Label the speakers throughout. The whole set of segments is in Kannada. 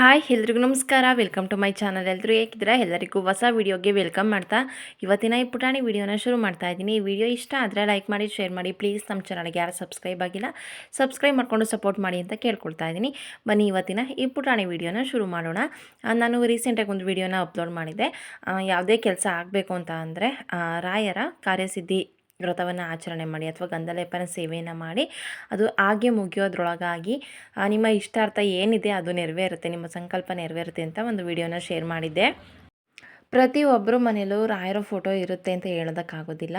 Speaker 1: ಹಾಯ್ ಎಲ್ರಿಗೂ ನಮಸ್ಕಾರ. ವೆಲ್ಕಮ್ ಟು ಮೈ ಚಾನಲ್ ಎಲ್ಲರೂ ಹೇಗಿದ್ದೀರಾ? ಎಲ್ಲರಿಗೂ ಹೊಸ ವೀಡಿಯೋಗೆ ವೆಲ್ಕಮ್ ಮಾಡ್ತಾ ಇವತ್ತಿನ ಈ ಪುಟಾಣಿ ವೀಡಿಯೋನ ಶುರು ಮಾಡ್ತಾ ಇದ್ದೀನಿ. ಈ ವಿಡಿಯೋ ಇಷ್ಟ ಆದರೆ ಲೈಕ್ ಮಾಡಿ ಶೇರ್ ಮಾಡಿ. ಪ್ಲೀಸ್ ನಮ್ಮ ಚಾನಲ್ಗೆ ಯಾರು ಸಬ್ಸ್ಕ್ರೈಬ್ ಆಗಿಲ್ಲ ಸಬ್ಸ್ಕ್ರೈಬ್ ಮಾಡಿಕೊಂಡು ಸಪೋರ್ಟ್ ಮಾಡಿ ಅಂತ ಕೇಳ್ಕೊಳ್ತಾ ಇದ್ದೀನಿ. ಬನ್ನಿ ಇವತ್ತಿನ ಈ ಪುಟಾಣಿ ವಿಡಿಯೋನ ಶುರು ಮಾಡೋಣ. ನಾನು ರೀಸೆಂಟಾಗಿ ಒಂದು ವಿಡಿಯೋನ ಅಪ್ಲೋಡ್ ಮಾಡಿದ್ದೆ. ಆ, ಯಾವುದೇ ಕೆಲಸ ಆಗಬೇಕು ಅಂತ ಅಂದರೆ ರಾಯರ ಕಾರ್ಯಸಿದ್ಧಿ ವ್ರತವನ್ನು ಆಚರಣೆ ಮಾಡಿ ಅಥವಾ ಗಂಧಲೇಪನ ಸೇವೆಯನ್ನು ಮಾಡಿ ಅದು ಹಾಗೆ ಮುಗಿಯೋದ್ರೊಳಗಾಗಿ ನಿಮ್ಮ ಇಷ್ಟಾರ್ಥ ಏನಿದೆ ಅದು ನೆರವೇರುತ್ತೆ, ನಿಮ್ಮ ಸಂಕಲ್ಪ ನೆರವೇರುತ್ತೆ ಅಂತ ಒಂದು ವಿಡಿಯೋನ ಶೇರ್ ಮಾಡಿದ್ದೆ. ಪ್ರತಿಯೊಬ್ಬರ ಮನೆಯಲ್ಲೂ ರಾಯರ ಫೋಟೋ ಇರುತ್ತೆ ಅಂತ ಹೇಳೋದಕ್ಕಾಗೋದಿಲ್ಲ.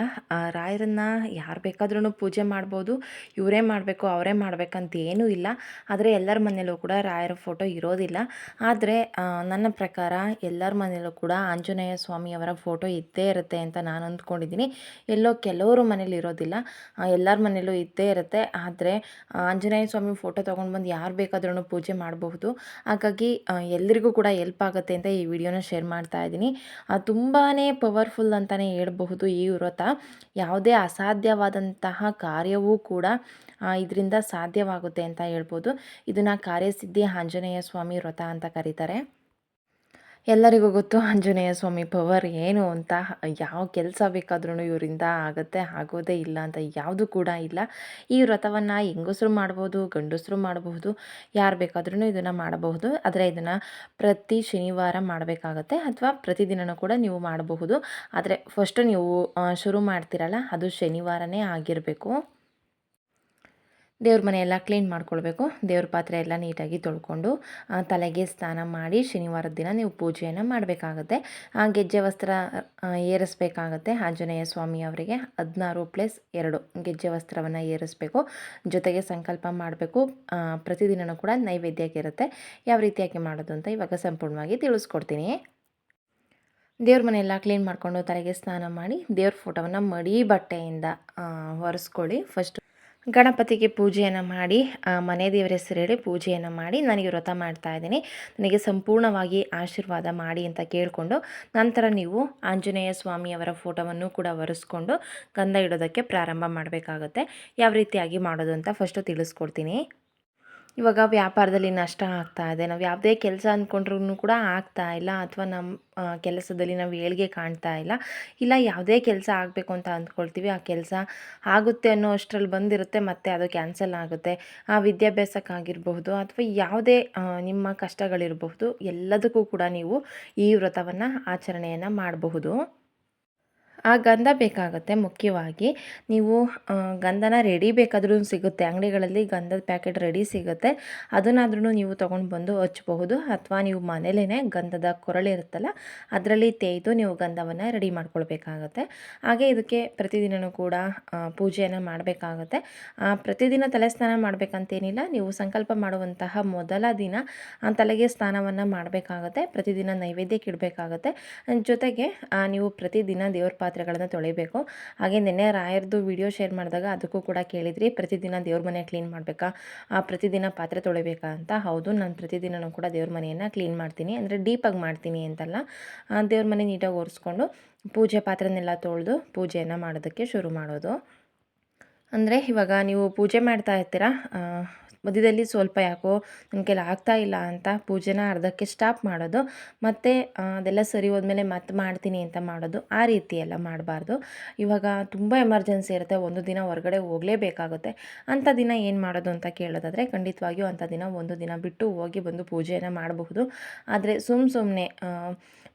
Speaker 1: ರಾಯರನ್ನು ಯಾರು ಬೇಕಾದ್ರೂ ಪೂಜೆ ಮಾಡ್ಬೋದು, ಇವರೇ ಮಾಡಬೇಕು, ಅವರೇ ಮಾಡಬೇಕಂತ ಏನೂ ಇಲ್ಲ. ಆದರೆ ಎಲ್ಲರ ಮನೆಯಲ್ಲೂ ಕೂಡ ರಾಯರ ಫೋಟೋ ಇರೋದಿಲ್ಲ. ಆದರೆ ನನ್ನ ಪ್ರಕಾರ ಎಲ್ಲರ ಮನೆಯಲ್ಲೂ ಕೂಡ ಆಂಜನೇಯ ಸ್ವಾಮಿಯವರ ಫೋಟೋ ಇದ್ದೇ ಇರುತ್ತೆ ಅಂತ ನಾನು ಅಂದ್ಕೊಂಡಿದ್ದೀನಿ. ಎಲ್ಲೋ ಕೆಲವರು ಮನೇಲಿ ಇರೋದಿಲ್ಲ. ಎಲ್ಲರ ಮನೆಯಲ್ಲೂ ಇದ್ದೇ ಇರುತ್ತೆ. ಆದರೆ ಆಂಜನೇಯ ಸ್ವಾಮಿ ಫೋಟೋ ತೊಗೊಂಡು ಬಂದು ಯಾರು ಬೇಕಾದ್ರೂ ಪೂಜೆ ಮಾಡಬಹುದು. ಹಾಗಾಗಿ ಎಲ್ಲರಿಗೂ ಕೂಡ ಎಲ್ಪ್ ಆಗುತ್ತೆ ಅಂತ ಈ ವಿಡಿಯೋನ ಶೇರ್ ಮಾಡ್ತಾ ಇದ್ದೀನಿ. ತುಂಬಾ ಪವರ್ಫುಲ್ ಅಂತಲೇ ಹೇಳ್ಬಹುದು ಈ ವ್ರತ. ಯಾವುದೇ ಅಸಾಧ್ಯವಾದಂತಹ ಕಾರ್ಯವೂ ಕೂಡ ಇದರಿಂದ ಸಾಧ್ಯವಾಗುತ್ತೆ ಅಂತ ಹೇಳ್ಬೋದು. ಇದನ್ನು ಕಾರ್ಯಸಿದ್ಧಿ ಆಂಜನೇಯ ಸ್ವಾಮಿ ವ್ರತ ಅಂತ ಕರೀತಾರೆ. ಎಲ್ಲರಿಗೂ ಗೊತ್ತು ಆಂಜನೇಯ ಸ್ವಾಮಿ ಪವರ್ ಏನು ಅಂತ, ಯಾವ ಕೆಲಸ ಬೇಕಾದ್ರೂ ಇವರಿಂದ ಆಗುತ್ತೆ, ಆಗೋದೇ ಇಲ್ಲ ಅಂತ ಯಾವುದು ಕೂಡ ಇಲ್ಲ. ಈ ವ್ರತವನ್ನು ಹೆಂಗಸರು ಮಾಡ್ಬೋದು, ಗಂಡಸರು ಮಾಡಬಹುದು ಯಾರು ಬೇಕಾದ್ರೂ ಇದನ್ನು ಮಾಡಬಹುದು. ಆದರೆ ಇದನ್ನು ಪ್ರತಿ ಶನಿವಾರ ಮಾಡಬೇಕಾಗತ್ತೆ ಅಥವಾ ಪ್ರತಿದಿನನೂ ಕೂಡ ನೀವು ಮಾಡಬಹುದು. ಆದರೆ ಫಸ್ಟು ನೀವು ಶುರು ಮಾಡ್ತೀರಲ್ಲ, ಅದು ಶನಿವಾರನೇ ಆಗಿರಬೇಕು. ದೇವ್ರ ಮನೆಯೆಲ್ಲ ಕ್ಲೀನ್ ಮಾಡ್ಕೊಳ್ಬೇಕು. ದೇವ್ರ ಪಾತ್ರೆ ಎಲ್ಲ ನೀಟಾಗಿ ತೊಳ್ಕೊಂಡು ತಲೆಗೆ ಸ್ನಾನ ಮಾಡಿ ಶನಿವಾರದ ದಿನ ನೀವು ಪೂಜೆಯನ್ನು ಮಾಡಬೇಕಾಗತ್ತೆ. ಆ, ಗೆಜ್ಜೆ ವಸ್ತ್ರ ಏರಿಸ್ಬೇಕಾಗತ್ತೆ. ಆಂಜನೇಯ ಸ್ವಾಮಿ ಅವರಿಗೆ ಹದಿನಾರು ಪ್ಲಸ್ ಎರಡು ಗೆಜ್ಜೆ ವಸ್ತ್ರವನ್ನು ಏರಿಸ್ಬೇಕು. ಜೊತೆಗೆ ಸಂಕಲ್ಪ ಮಾಡಬೇಕು. ಪ್ರತಿದಿನವೂ ಕೂಡ ನೈವೇದ್ಯಕ್ಕಿರುತ್ತೆ ಯಾವ ರೀತಿಯಾಗಿ ಮಾಡೋದು ಅಂತ ಇವಾಗ ಸಂಪೂರ್ಣವಾಗಿ ತಿಳಿಸ್ಕೊಡ್ತೀನಿ. ದೇವ್ರ ಮನೆಯೆಲ್ಲ ಕ್ಲೀನ್ ಮಾಡಿಕೊಂಡು ತಲೆಗೆ ಸ್ನಾನ ಮಾಡಿ ದೇವ್ರ ಫೋಟೋವನ್ನು ಮಡಿ ಬಟ್ಟೆಯಿಂದ ಒರೆಸ್ಕೊಳ್ಳಿ. ಫಸ್ಟ್ ಗಣಪತಿಗೆ ಪೂಜೆಯನ್ನು ಮಾಡಿ ಮನೆ ದೇವರ ಹೆಸರು ಪೂಜೆಯನ್ನು ಮಾಡಿ ನನಗೆ ವ್ರತ ಮಾಡ್ತಾ ಇದ್ದೀನಿ. ನನಗೆ ಸಂಪೂರ್ಣವಾಗಿ ಆಶೀರ್ವಾದ ಮಾಡಿ ಅಂತ ಕೇಳಿಕೊಂಡು, ನಂತರ ನೀವು ಆಂಜನೇಯ ಸ್ವಾಮಿಯವರ ಫೋಟೋವನ್ನು ಕೂಡ ಒರೆಸ್ಕೊಂಡು ಗಂಧ ಇಡೋದಕ್ಕೆ ಪ್ರಾರಂಭ ಮಾಡಬೇಕಾಗುತ್ತೆ. ಯಾವ ರೀತಿಯಾಗಿ ಮಾಡೋದು ಅಂತ ಫಸ್ಟು ತಿಳಿಸ್ಕೊಡ್ತೀನಿ. ಇವಾಗ ವ್ಯಾಪಾರದಲ್ಲಿ ನಷ್ಟ ಆಗ್ತಾ ಇದೆ. ನಾವು ಯಾವುದೇ ಕೆಲಸ ಅಂದ್ಕೊಂಡ್ರೂ ಕೂಡ ಆಗ್ತಾ ಇಲ್ಲ ಅಥವಾ ನಮ್ಮ ಕೆಲಸದಲ್ಲಿ ನಾವು ಏಳ್ಗೆ ಕಾಣ್ತಾ ಇಲ್ಲ. ಇಲ್ಲ, ಯಾವುದೇ ಕೆಲಸ ಆಗಬೇಕು ಅಂತ ಅಂದ್ಕೊಳ್ತೀವಿ ಆ ಕೆಲಸ ಆಗುತ್ತೆ ಅನ್ನೋ ಅಷ್ಟರಲ್ಲಿ ಬಂದಿರುತ್ತೆ, ಮತ್ತೆ ಅದು ಕ್ಯಾನ್ಸಲ್ ಆಗುತ್ತೆ. ಆ ವಿದ್ಯಾಭ್ಯಾಸಕ್ಕಾಗಿರಬಹುದು ಅಥವಾ ಯಾವುದೇ ನಿಮ್ಮ ಕಷ್ಟಗಳಿರಬಹುದು, ಎಲ್ಲದಕ್ಕೂ ಕೂಡ ನೀವು ಈ ವ್ರತವನ್ನು ಆಚರಣೆಯನ್ನು ಮಾಡಬಹುದು. ಆ ಗಂಧ ಬೇಕಾಗುತ್ತೆ ಮುಖ್ಯವಾಗಿ. ನೀವು ಗಂಧನ ರೆಡಿ ಬೇಕಾದ್ರೂ ಸಿಗುತ್ತೆ. ಅಂಗಡಿಗಳಲ್ಲಿ ಗಂಧದ ಪ್ಯಾಕೆಟ್ ರೆಡಿ ಸಿಗುತ್ತೆ. ಅದನ್ನಾದ್ರೂ ನೀವು ತೊಗೊಂಡು ಬಂದು ಹಚ್ಚಬಹುದು. ಅಥವಾ ನೀವು ಮನೇಲೇ ಗಂಧದ ಕೊರಳಿರುತ್ತಲ್ಲ ಅದರಲ್ಲಿ ತೇಯ್ದು ನೀವು ಗಂಧವನ್ನು ರೆಡಿ ಮಾಡ್ಕೊಳ್ಬೇಕಾಗತ್ತೆ. ಹಾಗೆ ಇದಕ್ಕೆ ಪ್ರತಿದಿನವೂ ಕೂಡ ಪೂಜೆಯನ್ನು ಮಾಡಬೇಕಾಗತ್ತೆ. ಪ್ರತಿದಿನ ತಲೆ ಸ್ನಾನ ಮಾಡಬೇಕಂತೇನಿಲ್ಲ. ನೀವು ಸಂಕಲ್ಪ ಮಾಡುವಂತಹ ಮೊದಲ ದಿನ ತಲೆಗೆ ಸ್ನಾನವನ್ನು ಮಾಡಬೇಕಾಗತ್ತೆ. ಪ್ರತಿದಿನ ನೈವೇದ್ಯಕ್ಕೆ ಇಡಬೇಕಾಗತ್ತೆ. ಜೊತೆಗೆ ನೀವು ಪ್ರತಿದಿನ ದೇವ್ರ ಪಾತ್ರೆಗಳನ್ನು ತೊಳಿಬೇಕು. ಹಾಗೆ ನಿನ್ನೆ ರಾಯರ್ದು ವಿಡಿಯೋ ಶೇರ್ ಮಾಡಿದಾಗ ಅದಕ್ಕೂ ಕೂಡ ಕೇಳಿದ್ರಿ, ಪ್ರತಿದಿನ ದೇವ್ರ ಮನೆ ಕ್ಲೀನ್ ಮಾಡಬೇಕಾ? ಆ ಪ್ರತಿದಿನ ಪಾತ್ರೆ ತೊಳಿಬೇಕಾ ಅಂತ? ಹೌದು, ನಾನು ಪ್ರತಿದಿನವೂ ಕೂಡ ದೇವ್ರ ಮನೆಯನ್ನು ಕ್ಲೀನ್ ಮಾಡ್ತೀನಿ. ಅಂದರೆ ಡೀಪಾಗಿ ಮಾಡ್ತೀನಿ ಅಂತಲ್ಲ. ದೇವ್ರ ಮನೆ ನೀಟಾಗಿ ಒರೆಸ್ಕೊಂಡು ಪೂಜೆ ಪಾತ್ರೆನೆಲ್ಲ ತೊಳೆದು ಪೂಜೆಯನ್ನು ಮಾಡೋದಕ್ಕೆ ಶುರು ಮಾಡೋದು. ಅಂದರೆ ಇವಾಗ ನೀವು ಪೂಜೆ ಮಾಡ್ತಾ ಇರ್ತೀರಾ? ಮಧ್ಯದಲ್ಲಿ ಸ್ವಲ್ಪ ಯಾಕೋ ನನ್ನ ಕೈಲಿ ಆಗ್ತಾ ಇಲ್ಲ ಅಂತ ಪೂಜೆನ ಅರ್ಧಕ್ಕೆ ಸ್ಟಾಪ್ ಮಾಡೋದು. ಮತ್ತು ಅದೆಲ್ಲ ಸರಿ ಹೋದ್ಮೇಲೆ ಮತ್ತೆ ಮಾಡ್ತೀನಿ ಅಂತ ಮಾಡೋದು. ಆ ರೀತಿ ಎಲ್ಲ ಮಾಡಬಾರ್ದು. ಇವಾಗ ತುಂಬ ಎಮರ್ಜೆನ್ಸಿ ಇರುತ್ತೆ. ಒಂದು ದಿನ ಹೊರಗಡೆ ಹೋಗಲೇಬೇಕಾಗುತ್ತೆ. ಅಂಥ ದಿನ ಏನು ಮಾಡೋದು ಅಂತ ಕೇಳೋದಾದರೆ ಖಂಡಿತವಾಗಿಯೂ ಅಂಥ ದಿನ ಒಂದು ದಿನ ಬಿಟ್ಟು ಹೋಗಿ ಬಂದು ಪೂಜೆಯನ್ನು ಮಾಡಬಹುದು. ಆದರೆ ಸುಮ್ಮ ಸುಮ್ಮನೆ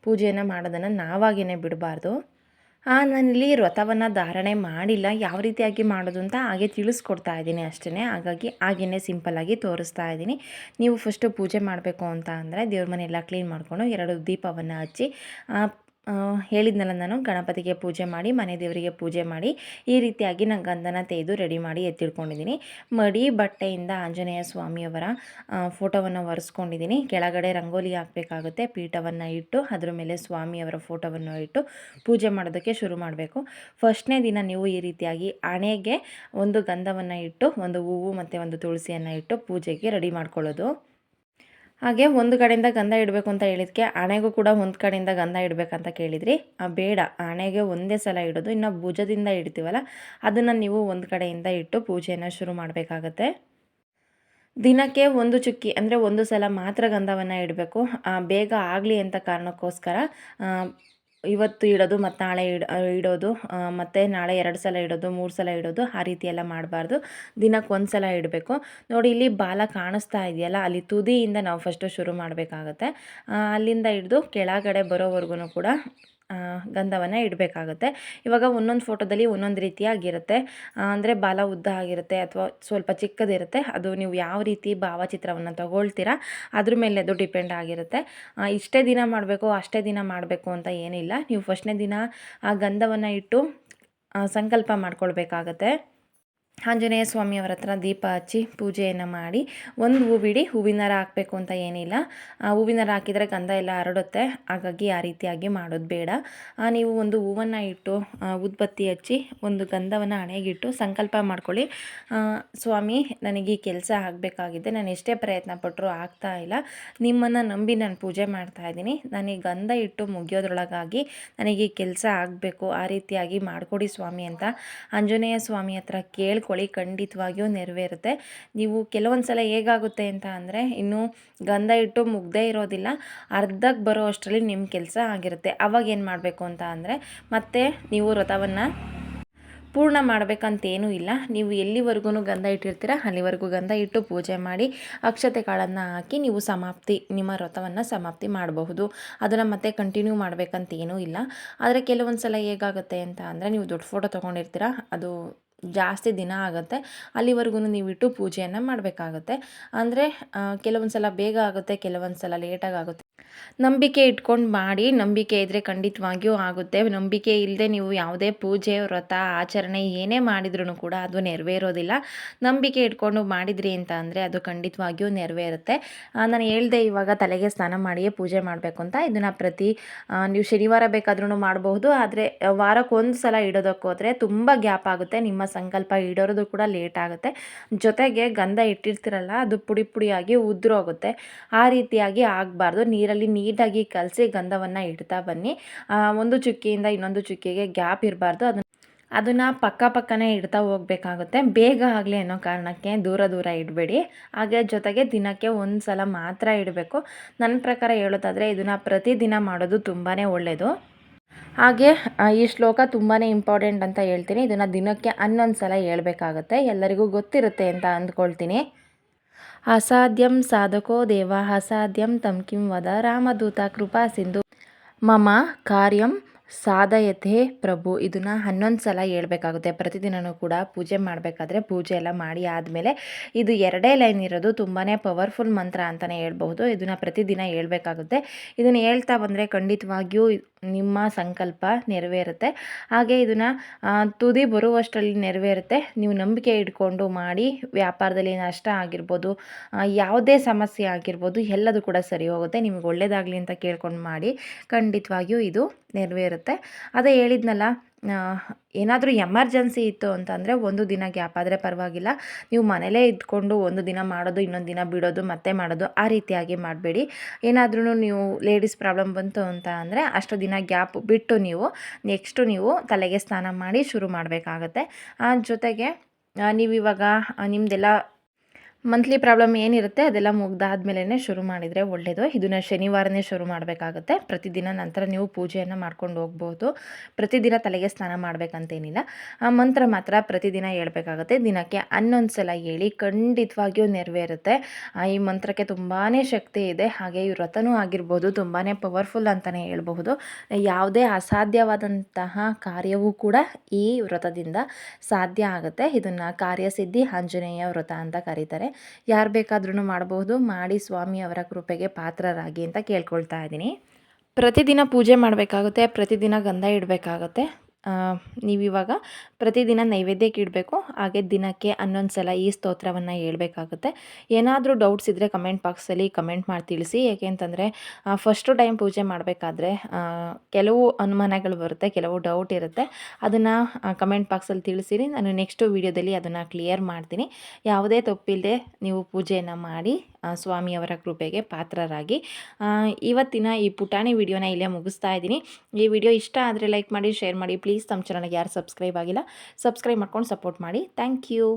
Speaker 1: ಪೂಜೆಯನ್ನು ಮಾಡೋದನ್ನು ನಾವಾಗೇ ಬಿಡಬಾರ್ದು. ನಾನಿಲ್ಲಿ ವ್ರತವನ್ನು ಧಾರಣೆ ಮಾಡಿಲ್ಲ. ಯಾವ ರೀತಿಯಾಗಿ ಮಾಡೋದು ಅಂತ ಹಾಗೆ ತಿಳಿಸ್ಕೊಡ್ತಾ ಇದ್ದೀನಿ ಅಷ್ಟೇ ಹಾಗಾಗಿ ಹಾಗೇ ಸಿಂಪಲ್ಲಾಗಿ ತೋರಿಸ್ತಾ ಇದ್ದೀನಿ. ನೀವು ಫಸ್ಟು ಪೂಜೆ ಮಾಡಬೇಕು ಅಂತ ಅಂದರೆ ದೇವ್ರ ಮನೆಯೆಲ್ಲ ಕ್ಲೀನ್ ಮಾಡಿಕೊಂಡು ಎರಡು ದೀಪವನ್ನು ಹಚ್ಚಿ ಹೇಳಿದ್ನಲ್ಲ ನಾನು, ಗಣಪತಿಗೆ ಪೂಜೆ ಮಾಡಿ, ಮನೆ ದೇವರಿಗೆ ಪೂಜೆ ಮಾಡಿ, ಈ ರೀತಿಯಾಗಿ ನಾನು ಗಂಧನ ತೆಗೆದು ರೆಡಿ ಮಾಡಿ ಎತ್ತಿಟ್ಕೊಂಡಿದ್ದೀನಿ. ಮಡಿ ಬಟ್ಟೆಯಿಂದ ಆಂಜನೇಯ ಸ್ವಾಮಿಯವರ ಫೋಟೋವನ್ನು ಒರೆಸ್ಕೊಂಡಿದ್ದೀನಿ. ಕೆಳಗಡೆ ರಂಗೋಲಿ ಹಾಕಬೇಕಾಗುತ್ತೆ, ಪೀಠವನ್ನು ಇಟ್ಟು, ಅದ್ರ ಮೇಲೆ ಸ್ವಾಮಿಯವರ ಫೋಟೋವನ್ನು ಇಟ್ಟು ಪೂಜೆ ಮಾಡೋದಕ್ಕೆ ಶುರು ಮಾಡಬೇಕು. ಫಸ್ಟ್ನೇ ದಿನ ನೀವು ಈ ರೀತಿಯಾಗಿ ಹಣೆಗೆ ಒಂದು ಗಂಧವನ್ನು ಇಟ್ಟು, ಒಂದು ಹೂವು ಮತ್ತು ಒಂದು ತುಳಸಿಯನ್ನು ಇಟ್ಟು ಪೂಜೆಗೆ ರೆಡಿ ಮಾಡ್ಕೊಳ್ಳೋದು. ಹಾಗೆ ಒಂದು ಕಡೆಯಿಂದ ಗಂಧ ಇಡಬೇಕು ಅಂತ ಹೇಳಿದ್ಕೆ ಹಣೆಗೂ ಕೂಡ ಒಂದು ಕಡೆಯಿಂದ ಗಂಧ ಇಡಬೇಕಂತ ಕೇಳಿದ್ರಿ. ಆ, ಬೇಡ ಹಣೆಗೆ ಒಂದೇ ಸಲ ಇಡೋದು ಇನ್ನು ಭುಜದಿಂದ ಇಡ್ತೀವಲ್ಲ ಅದನ್ನು ನೀವು ಒಂದು ಕಡೆಯಿಂದ ಇಟ್ಟು ಪೂಜೆಯನ್ನು ಶುರು ಮಾಡಬೇಕಾಗತ್ತೆ. ದಿನಕ್ಕೆ ಒಂದು ಚುಕ್ಕಿ ಅಂದರೆ ಒಂದು ಸಲ ಮಾತ್ರ ಗಂಧವನ್ನು ಇಡಬೇಕು. ಬೇಗ ಆಗಲಿ ಅಂತ ಕಾರಣಕ್ಕೋಸ್ಕರ ಇವತ್ತು ಇಡೋದು ಮತ್ತು ನಾಳೆ ಇಡ ಇಡೋದು ಮತ್ತು ನಾಳೆ ಎರಡು ಸಲ ಇಡೋದು, ಮೂರು ಸಲ ಇಡೋದು, ಆ ರೀತಿ ಎಲ್ಲ ಮಾಡಬಾರ್ದು. ದಿನಕ್ಕೆ ಒಂದು ಸಲ ಇಡಬೇಕು. ನೋಡಿ ಇಲ್ಲಿ ಬಾಲ ಕಾಣಿಸ್ತಾ ಇದೆಯಲ್ಲ, ಅಲ್ಲಿ ತುದಿಯಿಂದ ನಾವು ಫಸ್ಟು ಶುರು ಮಾಡಬೇಕಾಗತ್ತೆ. ಅಲ್ಲಿಂದ ಹಿಡಿದು ಕೆಳಗಡೆ ಬರೋವರೆಗೂ ಕೂಡ ಗಂಧವನ್ನು ಇಡಬೇಕಾಗುತ್ತೆ. ಇವಾಗ ಒಂದೊಂದು ಫೋಟೋದಲ್ಲಿ ಒಂದೊಂದು ರೀತಿಯಾಗಿರುತ್ತೆ. ಅಂದರೆ ಬಾಲ ಉದ್ದ ಆಗಿರುತ್ತೆ ಅಥವಾ ಸ್ವಲ್ಪ ಚಿಕ್ಕದಿರುತ್ತೆ. ಅದು ನೀವು ಯಾವ ರೀತಿ ಭಾವಚಿತ್ರವನ್ನು ತಗೊಳ್ತೀರಾ, ಅದ್ರ ಮೇಲೆ ಅದು ಡಿಪೆಂಡ್ ಆಗಿರುತ್ತೆ. ಇಷ್ಟೇ ದಿನ ಮಾಡಬೇಕು, ಅಷ್ಟೇ ದಿನ ಮಾಡಬೇಕು ಅಂತ ಏನಿಲ್ಲ. ನೀವು ಫಸ್ಟ್ನೇ ದಿನ ಆ ಗಂಧವನ್ನು ಇಟ್ಟು ಸಂಕಲ್ಪ ಮಾಡ್ಕೊಳ್ಬೇಕಾಗತ್ತೆ. ಆಂಜನೇಯ ಸ್ವಾಮಿಯವರ ಹತ್ರ ದೀಪ ಹಚ್ಚಿ ಪೂಜೆಯನ್ನು ಮಾಡಿ ಒಂದು ಹೂವಿಡಿ ಹೂವಿನ ಹಾರ ಹಾಕಬೇಕು ಅಂತ ಏನಿಲ್ಲ. ಆ ಹೂವಿನ ಹಾರ ಹಾಕಿದರೆ ಗಂಧ ಎಲ್ಲ ಹರಡುತ್ತೆ. ಹಾಗಾಗಿ ಆ ರೀತಿಯಾಗಿ ಮಾಡೋದು ಬೇಡ. ನೀವು ಒಂದು ಹೂವನ್ನು ಇಟ್ಟು ಉದ್ಬತ್ತಿ ಹಚ್ಚಿ ಒಂದು ಗಂಧವನ್ನು ಹಣೆಗಿಟ್ಟು ಸಂಕಲ್ಪ ಮಾಡ್ಕೊಳ್ಳಿ. ಸ್ವಾಮಿ, ನನಗೆ ಈ ಕೆಲಸ ಆಗಬೇಕಾಗಿದೆ. ನಾನು ಎಷ್ಟೇ ಪ್ರಯತ್ನ ಪಟ್ಟರೂ ಆಗ್ತಾ ಇಲ್ಲ. ನಿಮ್ಮನ್ನು ನಂಬಿ ನಾನು ಪೂಜೆ ಮಾಡ್ತಾ ಇದ್ದೀನಿ. ನನಗೆ ಗಂಧ ಇಟ್ಟು ಮುಗಿಯೋದ್ರೊಳಗಾಗಿ ನನಗೆ ಈ ಕೆಲಸ ಆಗಬೇಕು. ಆ ರೀತಿಯಾಗಿ ಮಾಡಿಕೊಡಿ ಸ್ವಾಮಿ ಅಂತ ಆಂಜನೇಯ ಸ್ವಾಮಿ ಹತ್ರ ಕೇಳ್ಕೊಳ್ಳಿ ಖಂಡಿತವಾಗಿಯೂ ನೆರವೇರುತ್ತೆ. ನೀವು ಕೆಲವೊಂದು ಸಲ ಹೇಗಾಗುತ್ತೆ ಅಂತ ಅಂದರೆ ಇನ್ನೂ ಗಂಧ ಇಟ್ಟು ಮುಗ್ದೇ ಇರೋದಿಲ್ಲ ಅರ್ಧಕ್ಕೆ ಬರೋ ಅಷ್ಟರಲ್ಲಿ ನಿಮ್ಮ ಕೆಲಸ ಆಗಿರುತ್ತೆ. ಅವಾಗ ಏನು ಮಾಡಬೇಕು ಅಂತ ಅಂದರೆ ಮತ್ತೆ ನೀವು ವ್ರತವನ್ನು ಪೂರ್ಣ ಮಾಡಬೇಕಂತೇನೂ ಇಲ್ಲ. ನೀವು ಎಲ್ಲಿವರೆಗೂ ಗಂಧ ಇಟ್ಟಿರ್ತೀರ ಅಲ್ಲಿವರೆಗೂ ಗಂಧ ಇಟ್ಟು ಪೂಜೆ ಮಾಡಿ ಅಕ್ಷತೆ ಕಾಳನ್ನು ಹಾಕಿ ನೀವು ಸಮಾಪ್ತಿ, ನಿಮ್ಮ ವ್ರತವನ್ನು ಸಮಾಪ್ತಿ ಮಾಡಬಹುದು. ಅದನ್ನು ಮತ್ತೆ ಕಂಟಿನ್ಯೂ ಮಾಡಬೇಕಂತೇನೂ ಇಲ್ಲ. ಆದರೆ ಕೆಲವೊಂದು ಸಲ ಹೇಗಾಗುತ್ತೆ ಅಂತ ಅಂದರೆ ನೀವು ದೊಡ್ಡ ಫೋಟೋ ತೊಗೊಂಡಿರ್ತೀರ, ಅದು ಜಾಸ್ತಿ ದಿನ ಆಗುತ್ತೆ ಅಲ್ಲಿವರೆಗೂ ನೀವು ಇಟ್ಟು ಪೂಜೆಯನ್ನು ಮಾಡಬೇಕಾಗುತ್ತೆ. ಅಂದರೆ ಕೆಲವೊಂದು ಸಲ ಬೇಗ ಆಗುತ್ತೆ ಕೆಲವೊಂದು ಸಲ ಲೇಟಾಗಿ ಆಗುತ್ತೆ ನಂಬಿಕೆ ಇಟ್ಕೊಂಡು ಮಾಡಿ, ನಂಬಿಕೆ ಇದ್ದರೆ ಖಂಡಿತವಾಗಿಯೂ ಆಗುತ್ತೆ. ನಂಬಿಕೆ ಇಲ್ಲದೆ ನೀವು ಯಾವುದೇ ಪೂಜೆ, ವ್ರತ, ಆಚರಣೆ ಏನೇ ಮಾಡಿದ್ರೂ ಕೂಡ ಅದು ನೆರವೇರೋದಿಲ್ಲ. ನಂಬಿಕೆ ಇಟ್ಕೊಂಡು ಮಾಡಿದ್ರಿ ಅಂತ ಅಂದರೆ ಅದು ಖಂಡಿತವಾಗಿಯೂ ನೆರವೇರುತ್ತೆ. ನಾನು ಹೇಳ್ದೆ ಇವಾಗ ತಲೆಗೆ ಸ್ನಾನ ಮಾಡಿಯೇ ಪೂಜೆ ಮಾಡಬೇಕು ಅಂತ. ಇದನ್ನು ಪ್ರತಿ ನೀವು ಶನಿವಾರ ಬೇಕಾದ್ರೂ ಮಾಡಬಹುದು. ಆದರೆ ವಾರಕ್ಕೆ ಒಂದು ಸಲ ಇಡೋದಕ್ಕೋದ್ರೆ ತುಂಬ ಗ್ಯಾಪ್ ಆಗುತ್ತೆ. ನಿಮ್ಮ ಸಂಕಲ್ಪ ಇಡೋರದು ಕೂಡ ಲೇಟ್ ಆಗುತ್ತೆ. ಜೊತೆಗೆ ಗಂಧ ಇಟ್ಟಿರ್ತೀರಲ್ಲ, ಅದು ಪುಡಿ ಪುಡಿಯಾಗಿ ಉದುರೋಗುತ್ತೆ ಆ ರೀತಿಯಾಗಿ ಆಗಬಾರ್ದು. ನೀರಲ್ಲಿ ನೀಟಾಗಿ ಕಲಸಿ ಗಂಧವನ್ನು ಇಡ್ತಾ ಬನ್ನಿ. ಒಂದು ಚುಕ್ಕಿಯಿಂದ ಇನ್ನೊಂದು ಚುಕ್ಕಿಗೆ ಗ್ಯಾಪ್ ಇರಬಾರ್ದು. ಅದನ್ನು ಅದನ್ನು ಪಕ್ಕ ಪಕ್ಕನೇ ಇಡ್ತಾ ಹೋಗಬೇಕಾಗುತ್ತೆ. ಬೇಗ ಆಗಲಿ ಅನ್ನೋ ಕಾರಣಕ್ಕೆ ದೂರ ದೂರ ಇಡಬೇಡಿ. ಹಾಗೆ ಜೊತೆಗೆ ದಿನಕ್ಕೆ ಒಂದು ಸಲ ಮಾತ್ರ ಇಡಬೇಕು. ನನ್ನ ಪ್ರಕಾರ ಹೇಳೋದಾದರೆ ಇದನ್ನು ಪ್ರತಿದಿನ ಮಾಡೋದು ತುಂಬಾ ಒಳ್ಳೆಯದು ಹಾಗೆ ಈ ಶ್ಲೋಕ ತುಂಬಾ ಇಂಪಾರ್ಟೆಂಟ್ ಅಂತ ಹೇಳ್ತೀನಿ. ಇದನ್ನು ದಿನಕ್ಕೆ ಹನ್ನೊಂದು ಸಲ ಹೇಳ್ಬೇಕಾಗತ್ತೆ. ಎಲ್ಲರಿಗೂ ಗೊತ್ತಿರುತ್ತೆ ಅಂತ ಅಂದ್ಕೊಳ್ತೀನಿ. ಅಸಾಧ್ಯಂ ಸಾಧಕೋ ದೇವ, ಅಸಾಧ್ಯಂ ತಂ ಕಿಂ ವದ ರಾಮದೂತ, ಕೃಪಾ ಸಿಂಧು. ಮಮ ಕಾರ್ಯಂ ಸಾಧಯತೆ ಪ್ರಭು. ಇದನ್ನು ಹನ್ನೊಂದು ಸಲ ಹೇಳ್ಬೇಕಾಗುತ್ತೆ. ಪ್ರತಿದಿನವೂ ಕೂಡ ಪೂಜೆ ಮಾಡಬೇಕಾದ್ರೆ ಪೂಜೆ ಎಲ್ಲ ಮಾಡಿ ಆದಮೇಲೆ ಇದು ಎರಡೇ ಲೈನ್ ಇರೋದು ತುಂಬಾ ಪವರ್ಫುಲ್ ಮಂತ್ರ ಅಂತಲೇ ಹೇಳ್ಬಹುದು. ಇದನ್ನು ಪ್ರತಿದಿನ ಹೇಳ್ಬೇಕಾಗುತ್ತೆ. ಇದನ್ನು ಹೇಳ್ತಾ ಬಂದರೆ ಖಂಡಿತವಾಗಿಯೂ ನಿಮ್ಮ ಸಂಕಲ್ಪ ನೆರವೇರುತ್ತೆ. ಹಾಗೆ ಇದನ್ನು ತುದಿ ಬರುವಷ್ಟರಲ್ಲಿ ನೆರವೇರುತ್ತೆ. ನೀವು ನಂಬಿಕೆ ಇಟ್ಕೊಂಡು ಮಾಡಿ, ವ್ಯಾಪಾರದಲ್ಲಿ ನಷ್ಟ ಆಗಿರ್ಬೋದು ಯಾವುದೇ ಸಮಸ್ಯೆ ಆಗಿರ್ಬೋದು, ಎಲ್ಲದೂ ಕೂಡ ಸರಿ ಹೋಗುತ್ತೆ. ನಿಮಗೆ ಒಳ್ಳೆಯದಾಗಲಿ ಅಂತ ಕೇಳ್ಕೊಂಡು ಮಾಡಿ ಖಂಡಿತವಾಗಿಯೂ ಇದು ನೆರವೇರುತ್ತೆ. ಅದೇ ಹೇಳಿದ್ನಲ್ಲ ಏನಾದರೂ ಎಮರ್ಜೆನ್ಸಿ ಇತ್ತು ಅಂತಂದರೆ ಒಂದು ದಿನ ಗ್ಯಾಪ್ ಆದರೆ ಪರವಾಗಿಲ್ಲ. ನೀವು ಮನೇಲೇ ಇದ್ಕೊಂಡು ಒಂದು ದಿನ ಮಾಡೋದು ಇನ್ನೊಂದು ದಿನ ಬಿಡೋದು ಮತ್ತೆ ಮಾಡೋದು ಆ ರೀತಿಯಾಗಿ ಮಾಡಬೇಡಿ. ಏನಾದ್ರೂ ನೀವು ಲೇಡೀಸ್ ಪ್ರಾಬ್ಲಮ್ ಬಂತು ಅಂತ ಅಂದರೆ ಅಷ್ಟು ದಿನ ಗ್ಯಾಪ್ ಬಿಟ್ಟು ನೀವು ನೆಕ್ಸ್ಟು ನೀವು ತಲೆಗೆ ಸ್ನಾನ ಮಾಡಿ ಶುರು ಮಾಡಬೇಕಾಗತ್ತೆ. ಜೊತೆಗೆ ಆ, ನೀವು ಇವಾಗ ನಿಮ್ಮದೆಲ್ಲ ಮಂತ್ಲಿ ಪ್ರಾಬ್ಲಮ್ ಏನಿರುತ್ತೆ ಅದೆಲ್ಲ ಮುಗ್ದಾದ್ಮೇಲೆ ಶುರು ಮಾಡಿದರೆ ಒಳ್ಳೆಯದು ಇದನ್ನು ಶನಿವಾರನೇ ಶುರು ಮಾಡಬೇಕಾಗುತ್ತೆ. ಪ್ರತಿದಿನ ನಂತರ ನೀವು ಪೂಜೆಯನ್ನು ಮಾಡ್ಕೊಂಡು ಹೋಗ್ಬೋದು. ಪ್ರತಿದಿನ ತಲೆಗೆ ಸ್ನಾನ ಮಾಡಬೇಕಂತೇನಿಲ್ಲ. ಆ ಮಂತ್ರ ಮಾತ್ರ ಪ್ರತಿದಿನ ಹೇಳ್ಬೇಕಾಗುತ್ತೆ. ದಿನಕ್ಕೆ ಹನ್ನೊಂದು ಸಲ ಹೇಳಿ ಖಂಡಿತವಾಗಿಯೂ ನೆರವೇರುತ್ತೆ. ಈ ಮಂತ್ರಕ್ಕೆ ತುಂಬಾ ಶಕ್ತಿ ಇದೆ. ಹಾಗೆ ಈ ವ್ರತನೂ ಆಗಿರ್ಬೋದು. ತುಂಬಾ ಪವರ್ಫುಲ್ ಅಂತಲೇ ಹೇಳ್ಬಹುದು. ಯಾವುದೇ ಅಸಾಧ್ಯವಾದಂತಹ ಕಾರ್ಯವೂ ಕೂಡ ಈ ವ್ರತದಿಂದ ಸಾಧ್ಯ ಆಗುತ್ತೆ. ಇದನ್ನು ಕಾರ್ಯಸಿದ್ಧಿ ಆಂಜನೇಯ ವ್ರತ ಅಂತ ಕರೀತಾರೆ. ಯಾರು ಬೇಕಾದ್ರೂ ಮಾಡಬಹುದು ಮಾಡಿ ಸ್ವಾಮಿ ಅವರ ಕೃಪೆಗೆ ಪಾತ್ರರಾಗಿ ಅಂತ ಕೇಳ್ಕೊಳ್ತಾ ಇದ್ದೀನಿ. ಪ್ರತಿದಿನ ಪೂಜೆ ಮಾಡಬೇಕಾಗುತ್ತೆ, ಪ್ರತಿದಿನ ಗಂಧ ಇಡಬೇಕಾಗುತ್ತೆ. ನೀವಿವಾಗ ಪ್ರತಿದಿನ ನೈವೇದ್ಯಕ್ಕೆ ಇಡಬೇಕು, ಹಾಗೆ ದಿನಕ್ಕೆ ಹನ್ನೊಂದು ಸಲ ಈ ಸ್ತೋತ್ರವನ್ನು ಹೇಳಬೇಕಾಗುತ್ತೆ. ಏನಾದರೂ ಡೌಟ್ಸ್ ಇದ್ದರೆ ಕಮೆಂಟ್ ಬಾಕ್ಸಲ್ಲಿ ಕಮೆಂಟ್ ಮಾಡಿ ತಿಳಿಸಿ. ಏಕೆಂತಂದರೆ ಫಸ್ಟು ಟೈಮ್ ಪೂಜೆ ಮಾಡಬೇಕಾದ್ರೆ ಕೆಲವು ಅನುಮಾನಗಳು ಬರುತ್ತೆ, ಕೆಲವು ಡೌಟ್ ಇರುತ್ತೆ. ಅದನ್ನು ಕಮೆಂಟ್ ಬಾಕ್ಸಲ್ಲಿ ತಿಳಿಸಿರಿ. ನಾನು ನೆಕ್ಸ್ಟು ವೀಡಿಯೋದಲ್ಲಿ ಅದನ್ನು ಕ್ಲಿಯರ್ ಮಾಡ್ತೀನಿ. ಯಾವುದೇ ತಪ್ಪಿಲ್ಲದೆ ನೀವು ಪೂಜೆಯನ್ನು ಮಾಡಿ ಸ್ವಾಮಿಯವರ ಕೃಪೆಗೆ ಪಾತ್ರರಾಗಿ. ಇವತ್ತಿನ ಈ ಪುಟಾಣಿ ವಿಡಿಯೋನ ಇಲ್ಲೇ ಮುಗಿಸ್ತಾ ಇದ್ದೀನಿ. ಈ ವಿಡಿಯೋ ಇಷ್ಟ ಆದರೆ ಲೈಕ್ ಮಾಡಿ ಶೇರ್ ಮಾಡಿ. ಪ್ಲೀಸ್ ತಮ್ಮ ಚಾನಲ್ಗೆ ಯಾರು ಸಬ್ಸ್ಕ್ರೈಬ್ ಆಗಿಲ್ಲ ಸಬ್ಸ್ಕ್ರೈಬ್ ಮಾಡ್ಕೊಂಡು ಸಪೋರ್ಟ್ ಮಾಡಿ. Thank you